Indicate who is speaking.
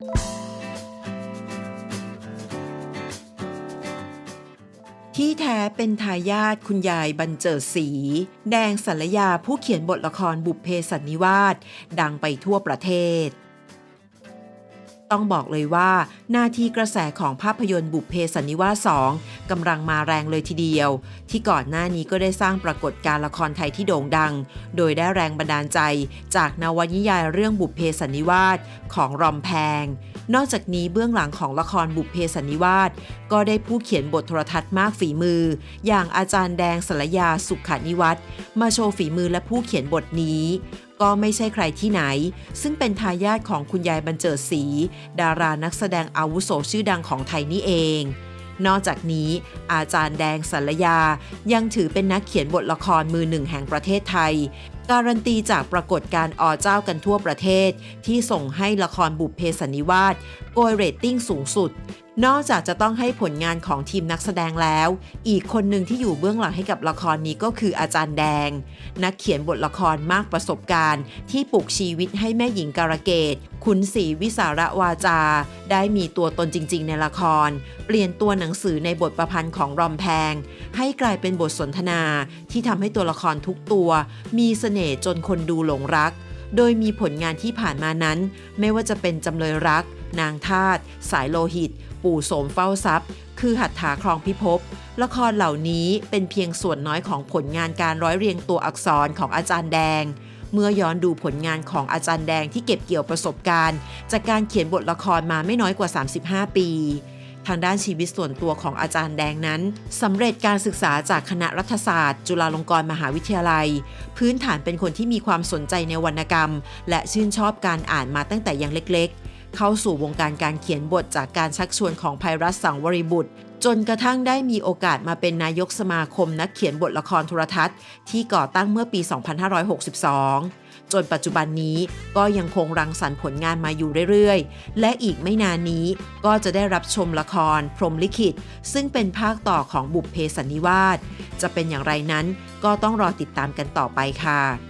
Speaker 1: ที่แท้เป็นทายาทคุณยายบรรเจิดศรีแดงสัลยาผู้เขียนบทละครบุพเพสันนิวาสดังไปทั่วประเทศ ต้องบอกเลยว่าหน้าที่กระแสของภาพยนตร์บุพเพสันนิวาส 2กำลังมาแรงเลยทีเดียว ที่ก่อนหน้านี้ก็ได้สร้างปรากฏการละครไทยที่โด่งดัง โดยได้แรงบันดาลใจ จากนวนิยายเรื่องบุพเพสันนิวาสของรอมแพง นอกจากนี้เบื้องหลังของละครบุพเพสันนิวาสก็ได้ผู้เขียนบทโทรทัศน์มากฝีมือ อย่างอาจารย์แดงสลยาสุขานิวัฒน์มาโชว์ฝีมือและผู้เขียนบทนี้ ก็ไม่ใช่ใครที่ไหน ซึ่งเป็นทายาทของคุณยายบรรเจิดศรีดารานักแสดงอาวุโสชื่อดังของไทยนี่เอง นอกจากนี้ อาจารย์แดงสัลยา ยังถือเป็นนักเขียนบทละครมือหนึ่งแห่งประเทศไทย การันตีจากปรากฏการ์อเจ้ากันทั่วประเทศ ที่ส่งให้ละครบุพเพสันนิวาสโกยเรตติ้งสูงสุด นอกจากจะต้องให้ผลงานของทีมนักแสดงแล้ว อีกคนหนึ่งที่อยู่เบื้องหลังให้กับละครนี้ก็คืออาจารย์แดง นักเขียนบทละครมากประสบการณ์ ที่ปลุกชีวิตให้แม่หญิงการะเกดขุนศรีวิสาระวาจา ได้มีตัวตนจริง ๆ ในละคร เปลี่ยนตัวหนังสือในบทประพันธ์ของรอมแพง ให้กลายเป็นบทสนทนา ที่ทำให้ตัวละครทุกตัว มีเสน่ห์จนคนดูหลงรัก โดยมีผลงานที่ผ่านมานั้น ไม่ว่าจะเป็นจำเลยรัก นางทาตสายโลหิต ปู่โสมเฝ้าทรัพย์ คือหัตถาครองพิภพ ละครเหล่านี้เป็นเพียงส่วนน้อยของผลงานการร้อยเรียงตัวอักษรของอาจารย์แดง เมื่อย้อนดูผลงานของอาจารย์แดงที่เก็บเกี่ยวประสบการณ์ จากการเขียนบทละครมาไม่น้อยกว่า 35 ปีทางด้านชีวิตส่วนตัวของอาจารย์แดงนั้นสำเร็จการศึกษาจากคณะรัฐศาสตร์ จุฬาลงกรณ์มหาวิทยาลัย พื้นฐานเป็นคนที่มีความสนใจในวรรณกรรม และชื่นชอบการอ่านมาตั้งแต่ยังเล็กๆ เข้าสู่วงการการเขียนบทจากการชักชวนของภัยรัตน์สังวริบุตร จนกระทั่งได้มีโอกาสมาเป็นนายกสมาคมนักเขียนบทละครโทรทัศน์ ที่ก่อตั้งเมื่อปี 2562 จนปัจจุบันนี้ก็ยังคงรังสรรค์ผลงานมาอยู่เรื่อยๆ และอีกไม่นานนี้ก็จะได้รับชมละคร พรมลิขิต ซึ่งเป็นภาคต่อของบุพเพสันนิวาสจะเป็นอย่างไรนั้นก็ต้องรอติดตามกันต่อไปค่ะ